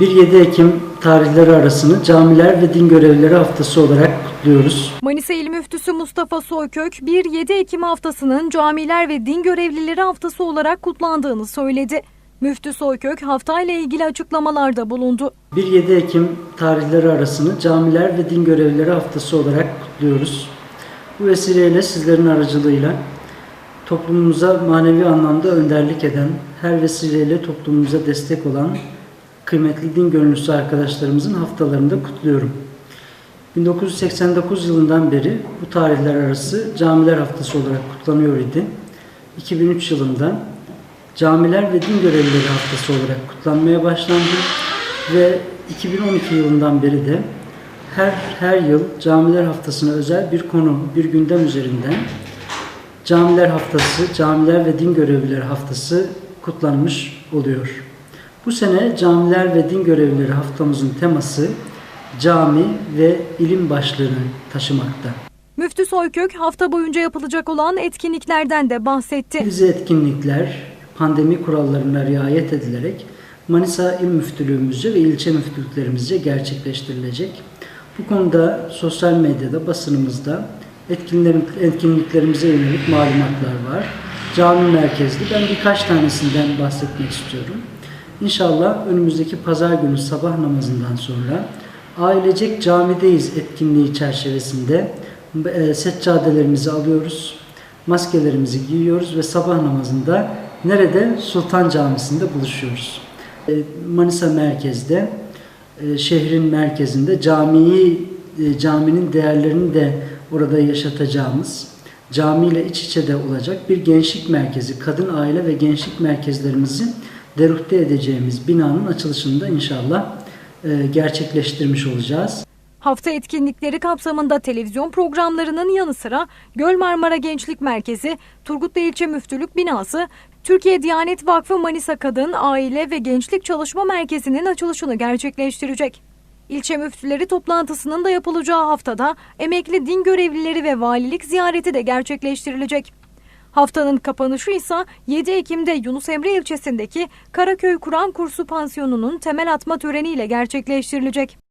1-7 Ekim tarihleri arasını Camiler ve Din Görevlileri Haftası olarak kutluyoruz. Manisa İl Müftüsü Mustafa Soykök 1-7 Ekim haftasının camiler ve din görevlileri haftası olarak kutlandığını söyledi. Müftü Soykök haftayla ilgili açıklamalarda bulundu. 1-7 Ekim tarihleri arasını Camiler ve Din Görevlileri Haftası olarak kutluyoruz. Bu vesileyle sizlerin aracılığıyla toplumumuza manevi anlamda önderlik eden, her vesileyle toplumumuza destek olan kıymetli din gönüllüsü arkadaşlarımızın haftalarını da kutluyorum. 1989 yılından beri bu tarihler arası Camiler Haftası olarak kutlanıyor idi. 2003 yılında Camiler ve Din Görevlileri Haftası olarak kutlanmaya başlandı ve 2012 yılından beri de her her yıl Camiler Haftası'na özel bir konu, bir gündem üzerinden Camiler Haftası, Camiler ve Din Görevlileri Haftası kutlanmış oluyor. Bu sene Camiler ve Din Görevlileri Haftamızın teması cami ve ilim başlığını taşımakta. Müftü Soykök hafta boyunca yapılacak olan etkinliklerden de bahsetti. Bize etkinlikler pandemi kurallarına riayet edilerek Manisa İl Müftülüğümüzce ve ilçe müftülüklerimizce gerçekleştirilecek. Bu konuda sosyal medyada, basınımızda etkinliklerimize yönelik malumatlar var. Cami merkezli. Ben birkaç tanesinden bahsetmek istiyorum. İnşallah önümüzdeki pazar günü sabah namazından sonra ailecek camideyiz etkinliği çerçevesinde e, seccadelerimizi alıyoruz, maskelerimizi giyiyoruz ve sabah namazında nerede? Sultan Camisi'nde buluşuyoruz. E, Manisa merkezde, e, şehrin merkezinde camiyi, e, caminin değerlerini de orada yaşatacağımız, camiyle iç içe de olacak bir gençlik merkezi, kadın aile ve gençlik merkezlerimizi deruhte edeceğimiz binanın açılışını da inşallah e, gerçekleştirmiş olacağız. Hafta etkinlikleri kapsamında televizyon programlarının yanı sıra Göl Marmara Gençlik Merkezi, Turgutlu İlçe Müftülük Binası, Türkiye Diyanet Vakfı Manisa Kadın, Aile ve Gençlik Çalışma Merkezi'nin açılışını gerçekleştirecek. İlçe müftüleri toplantısının da yapılacağı haftada emekli din görevlileri ve valilik ziyareti de gerçekleştirilecek. Haftanın kapanışı ise 7 Ekim'de Yunus Emre ilçesindeki Karaköy Kur'an Kursu Pansiyonu'nun temel atma töreniyle gerçekleştirilecek.